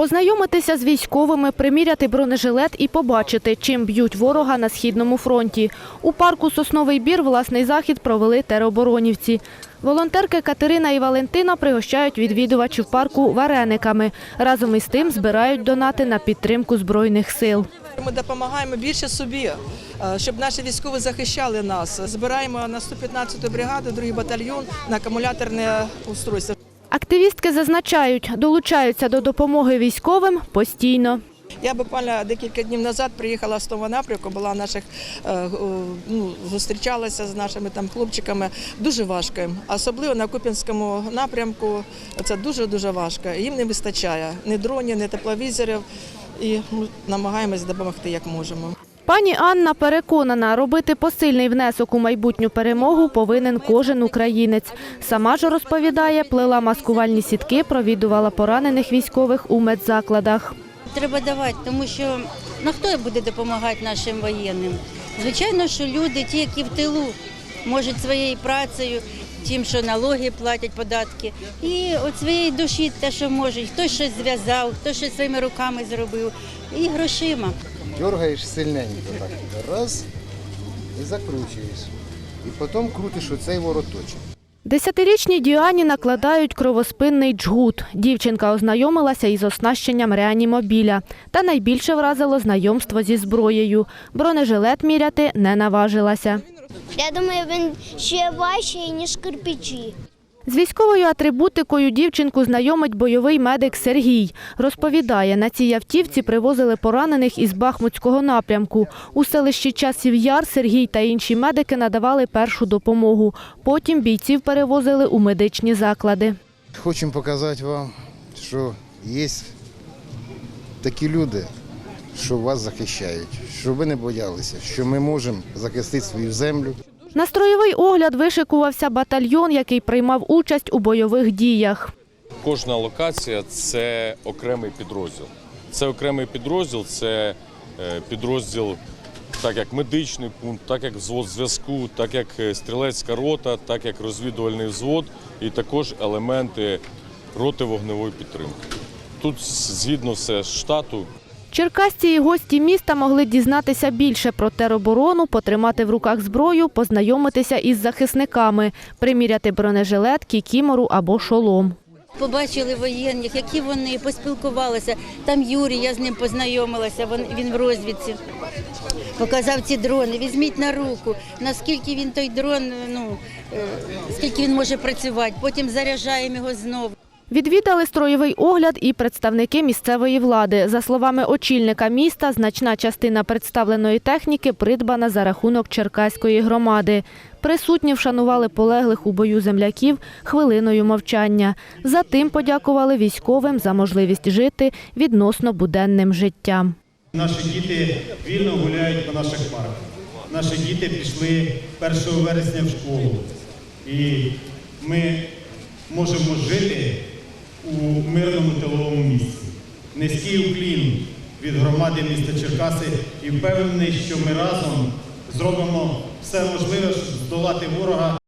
Познайомитися з військовими, приміряти бронежилет і побачити, чим б'ють ворога на східному фронті. У парку Сосновий бір власний захід провели тероборонівці. Волонтерки Катерина і Валентина пригощають відвідувачів парку варениками. Разом із тим збирають донати на підтримку збройних сил. Ми допомагаємо більше собі, е, щоб наші військові захищали нас. Збираємо на 115-ту бригаду, другий батальйон на акумуляторне устройство. Активістки зазначають, долучаються до допомоги військовим постійно. Я буквально декілька днів назад приїхала з того напрямку, була наших е, ну, зустрічалася з нашими там хлопчиками. Дуже важко їм. Особливо на Куп'янському напрямку. Це дуже дуже важко. Їм не вистачає ні дронів, ні тепловізорів. І ми намагаємось допомогти як можемо. Пані Анна переконана, робити посильний внесок у майбутню перемогу повинен кожен українець. Сама ж розповідає, плела маскувальні сітки, провідувала поранених військових у медзакладах. Треба давати, тому що ну, хто буде допомагати нашим воєнним? Звичайно, що люди, ті, які в тилу, можуть своєю працею, тим, що налоги платять, податки, і от своєї душі те, що можуть, хтось щось зв'язав, хтось щось своїми руками зробив, і грошима. Дергаєш сильненько так. Раз і закручуєш. І потім крутиш оцей вороточок. Десятирічній Діані накладають кровоспинний джгут. Дівчинка ознайомилася із оснащенням реанімобіля. Та найбільше вразило знайомство зі зброєю. Бронежилет міряти не наважилася. Я думаю, він ще важчий, ніж кирпичі. З військовою атрибутикою дівчинку знайомить бойовий медик Сергій. Розповідає, на цій автівці привозили поранених із Бахмутського напрямку. У селищі Часів Яр Сергій та інші медики надавали першу допомогу. Потім бійців перевозили у медичні заклади. Хочемо показати вам, що є такі люди, що вас захищають, що ви не боялися, що ми можемо захистити свою землю. На строєвий огляд вишикувався батальйон, який приймав участь у бойових діях. Кожна локація це окремий підрозділ. Це окремий підрозділ, це е, підрозділ, так як медичний пункт, так як взвод зв'язку, так як е, стрілецька рота, так як розвідувальний взвод і також елементи роти вогневої підтримки. Тут згідно все штату, Черкасці і гості міста могли дізнатися більше про тероборону, потримати в руках зброю, познайомитися із захисниками, приміряти бронежилет, кікімору або шолом. Побачили воєнних, які вони поспілкувалися. Там Юрій, я з ним познайомилася, він, в розвідці. Показав ці дрони, візьміть на руку, наскільки він той дрон, ну е, скільки він може працювати, потім заряджаємо його знову. Відвідали строєвий огляд і представники місцевої влади. За словами очільника міста, значна частина представленої техніки придбана за рахунок Черкаської громади. Присутні вшанували полеглих у бою земляків хвилиною мовчання. Затим подякували військовим за можливість жити відносно буденним життям. Наші діти вільно гуляють по наших парках. Наші діти пішли 1 вересня в школу. І ми можемо жити у мирному тиловому місці. Низький уклін від громади міста Черкаси і впевнений, що ми разом зробимо все можливе, щоб здолати ворога